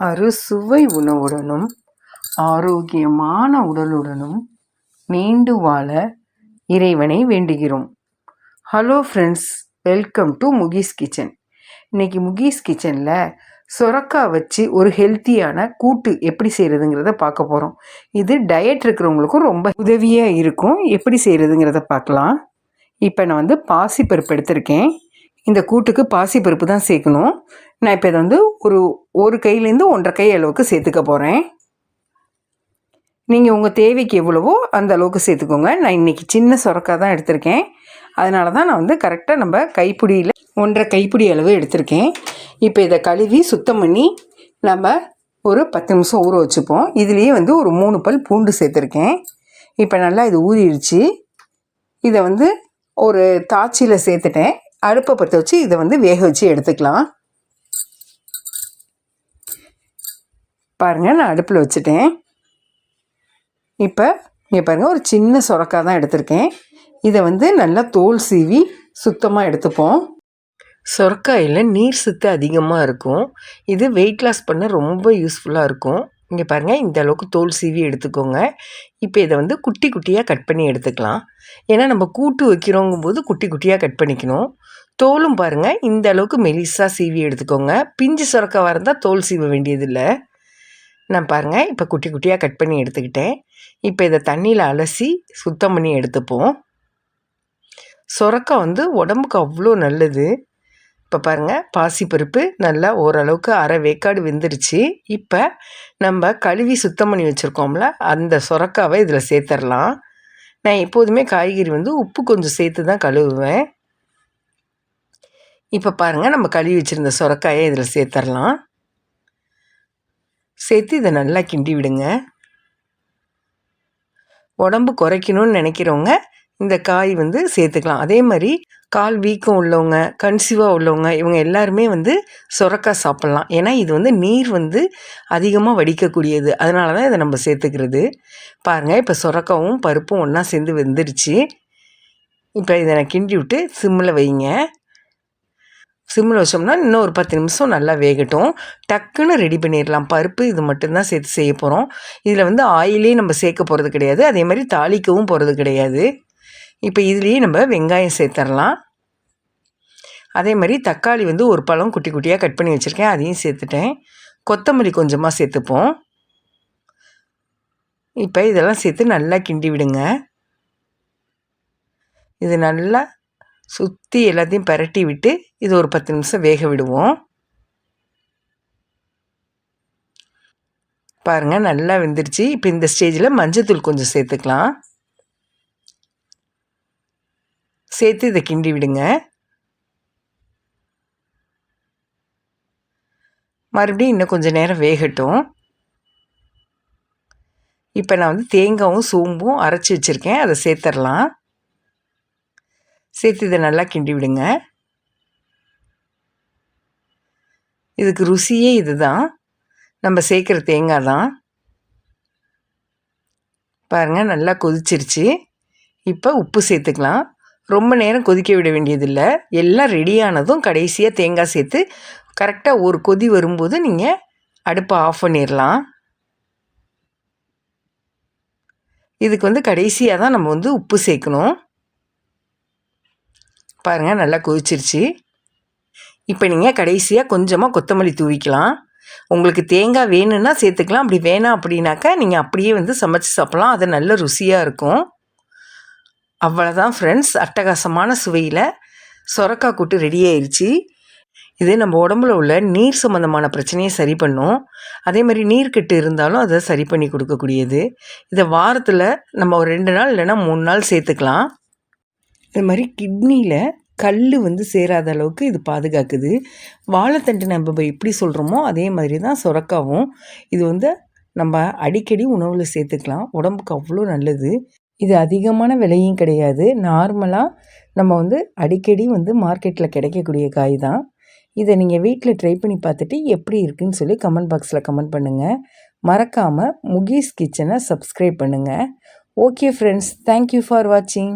அறுசுவை உணவுடனும் ஆரோக்கியமான உடலுடனும் நீண்டு வாழ இறைவனை வேண்டுகிறோம். Hello friends welcome to Mukesh kitchen இன்றைக்கி முகீஸ் கிச்சனில் சொரக்காய் வச்சு ஒரு ஹெல்த்தியான கூட்டு எப்படி செய்கிறதுங்கிறத பார்க்க போகிறோம் இது டயட் இருக்கிறவங்களுக்கும் ரொம்ப உதவியாக இருக்கும். எப்படி செய்கிறதுங்கிறத பார்க்கலாம். இப்போ நான் வந்து பாசிப்பருப்பு எடுத்திருக்கேன். இந்த கூட்டுக்கு பாசிப்பருப்பு தான் சேர்க்கணும். நான் இப்போ இதை வந்து ஒரு ஒரு கையிலேருந்து ஒன்றரை கை அளவுக்கு சேர்த்துக்க போகிறேன் நீங்கள் உங்கள் தேவைக்கு எவ்வளவோ அந்த அளவுக்கு சேர்த்துக்கோங்க. நான் இன்றைக்கி சின்ன சுரக்காய் தான் எடுத்திருக்கேன். அதனால தான் நான் வந்து கரெக்டாக நம்ம கைப்பிடியில் ஒன்றரை கைப்பிடி அளவு எடுத்திருக்கேன். இப்போ இதை கழுவி சுத்தம் பண்ணி நம்ம ஒரு பத்து நிமிஷம் ஊற வச்சுப்போம். இதுலேயே வந்து ஒரு மூணு பல் பூண்டு சேர்த்துருக்கேன். இப்போ நல்லா இது ஊறிடுச்சு. இதை வந்து ஒரு தாச்சியில் சேர்த்துட்டேன். அடுப்பை பற்ற வச்சு இதை வந்து வேக வச்சு எடுத்துக்கலாம். பாருங்கள் நான் அடுப்பில் வச்சுட்டேன். இப்போ இங்கே பாருங்கள் ஒரு சின்ன சுரக்காய் தான் எடுத்திருக்கேன். இதை வந்து நல்லா தோல் சீவி சுத்தமாக எடுத்துப்போம். சொரக்காயில் நீர் சத்து அதிகமாக இருக்கும். இது வெயிட் லாஸ் பண்ண ரொம்ப யூஸ்ஃபுல்லாக இருக்கும். இங்கே பாருங்கள் இந்த அளவுக்கு தோல் சீவி எடுத்துக்கோங்க. இப்போ இதை வந்து குட்டி குட்டியாக கட் பண்ணி எடுத்துக்கலாம். ஏன்னா நம்ம கூட்டு வைக்கிறோங்கும்போது குட்டி குட்டியாக கட் பண்ணிக்கணும். தோலும் பாருங்கள் இந்த அளவுக்கு மெலிசாக சீவி எடுத்துக்கோங்க. பிஞ்சு சுரக்க இருந்தால் தோல் சீவ வேண்டியதில்லை. நான் பாருங்கள் இப்போ குட்டி குட்டியாக கட் பண்ணி எடுத்துக்கிட்டேன். இப்போ இதை தண்ணியில் அலசி சுத்தம் பண்ணி எடுத்துப்போம். சுரக்கா வந்து உடம்புக்கு அவ்வளோ நல்லது. இப்போ பாருங்கள் பாசிப்பருப்பு நல்லா ஓரளவுக்கு அரை வேக்காடு வெந்துருச்சு. இப்போ நம்ம கழுவி சுத்தம் பண்ணி வச்சுருக்கோம்ல அந்த சுரக்காவை இதில் சேர்த்துடலாம் நான் எப்போதுமே காய்கறி வந்து உப்பு கொஞ்சம் சேர்த்து தான் கழுவுவேன். இப்போ பாருங்கள் நம்ம கழுவி வச்சுருந்த சுரக்காயை இதில் சேர்த்துடலாம் சேர்த்து இதை நல்லா கிண்டி விடுங்க. உடம்பு குறைக்கணும்னு நினைக்கிறவங்க இந்த காய் வந்து சேர்த்துக்கலாம். அதே மாதிரி கால் வீக்கம் உள்ளவங்க கன்சீவாக உள்ளவங்க இவங்க எல்லாருமே வந்து சுரக்காய் சாப்பிட்லாம். ஏன்னா இது வந்து நீர் வந்து அதிகமாக வடிக்கக்கூடியது. அதனால தான் இதை நம்ம சேர்த்துக்கிறது. பாருங்கள் இப்போ சுரக்காவும் பருப்பும் ஒன்றா சேர்ந்து வெந்துருச்சு. இப்போ இதை நான் கிண்டி விட்டு சிம்மில் வைங்க. சிம்மில் வச்சோம்னா இன்னும் ஒரு பத்து நிமிஷம் நல்லா வேகட்டும். டக்குன்னு ரெடி பண்ணிடலாம். பருப்பு இது மட்டும்தான் சேர்த்து செய்ய போகிறோம் இதில் வந்து ஆயிலே நம்ம சேர்க்க போகிறது கிடையாது. அதே மாதிரி தாளிக்கவும் போகிறது கிடையாது. இப்போ இதுலேயே நம்ம வெங்காயம் சேர்த்துடலாம் அதே மாதிரி தக்காளி வந்து ஒரு பழம் குட்டி குட்டியாக கட் பண்ணி வச்சுருக்கேன். அதையும் சேர்த்துட்டேன். கொத்தமல்லி கொஞ்சமாக சேர்த்துப்போம். இப்போ இதெல்லாம் சேர்த்து நல்லா கிண்டி விடுங்க. இது நல்லா சுற்றி எல்லாத்தையும் பரட்டி விட்டு இது ஒரு பத்து நிமிஷம் வேக விடுவோம். பாருங்கள் நல்லா வெந்துருச்சு. இப்போ இந்த ஸ்டேஜில் மஞ்சத்தூள் கொஞ்சம் சேர்த்துக்கலாம். சேர்த்து இதை கிண்டி விடுங்க. மறுபடியும் இன்னும் கொஞ்சம் நேரம் வேகட்டும். இப்போ நான் வந்து தேங்காயும் சோம்பும் அரைச்சி வச்சுருக்கேன். அதை சேர்த்துடலாம் சேர்த்து இதை நல்லா கிண்டி விடுங்க. இதுக்கு ருசியே இது தான் நம்ம சேர்க்குற தேங்காய் தான். பாருங்கள் நல்லா கொதிச்சிருச்சு. இப்போ உப்பு சேர்த்துக்கலாம். ரொம்ப நேரம் கொதிக்க விட வேண்டியதில்லை. எல்லாம் ரெடியானதும் கடைசியாக தேங்காய் சேர்த்து கரெக்டாக ஒரு கொதி வரும்போது நீங்கள் அடுப்பை ஆஃப் பண்ணிடலாம். இதுக்கு வந்து கடைசியாக தான் நம்ம வந்து உப்பு சேர்க்கணும். பாருங்கள் நல்லா கொதிச்சிருச்சு. இப்போ நீங்கள் கடைசியாக கொஞ்சமாக கொத்தமல்லி தூவிக்கலாம். உங்களுக்கு தேங்காய் வேணும்னா சேர்த்துக்கலாம் அப்படி வேணாம் அப்படின்னாக்கா நீங்கள் அப்படியே வந்து சமைச்சு சாப்பிட்லாம். அது நல்ல ருசியாக இருக்கும். அவ்வளோதான் ஃப்ரெண்ட்ஸ் அட்டகாசமான சுவையில் சொரக்காய் கூட்டு ரெடி ஆயிடுச்சு இது நம்ம உடம்புல உள்ள நீர் சம்மந்தமான பிரச்சனையை சரி பண்ணும். அதே மாதிரி நீர்க்கட்டு இருந்தாலும் அதை சரி பண்ணி கொடுக்கக்கூடியது. இதை வாரத்தில் நம்ம ஒரு ரெண்டு நாள் இல்லைன்னா மூணு நாள் சேர்த்துக்கலாம். இது மாதிரி கிட்னியில் கல் வந்து சேராத அளவுக்கு இது பாதுகாக்குது. வாழைத்தண்டு நம்ம எப்படி சொல்கிறோமோ அதே மாதிரி தான் சுரக்காவும். இது வந்து நம்ம அடிக்கடி உணவில் சேர்த்துக்கலாம். உடம்புக்கு அவ்வளோ நல்லது. இது அதிகமான விலையும் கிடையாது. நார்மலாக நம்ம வந்து அடிக்கடி வந்து மார்க்கெட்டில் கிடைக்கக்கூடிய காய் தான். இதை நீங்கள் வீட்டில் ட்ரை பண்ணி பார்த்துட்டு எப்படி இருக்குன்னு சொல்லி கமெண்ட் பாக்ஸில் கமெண்ட் பண்ணுங்கள் மறக்காமல் முகீஸ் கிச்சனை சப்ஸ்கிரைப் பண்ணுங்கள் ஓகே ஃப்ரெண்ட்ஸ் தேங்க்யூ ஃபார் வாட்சிங்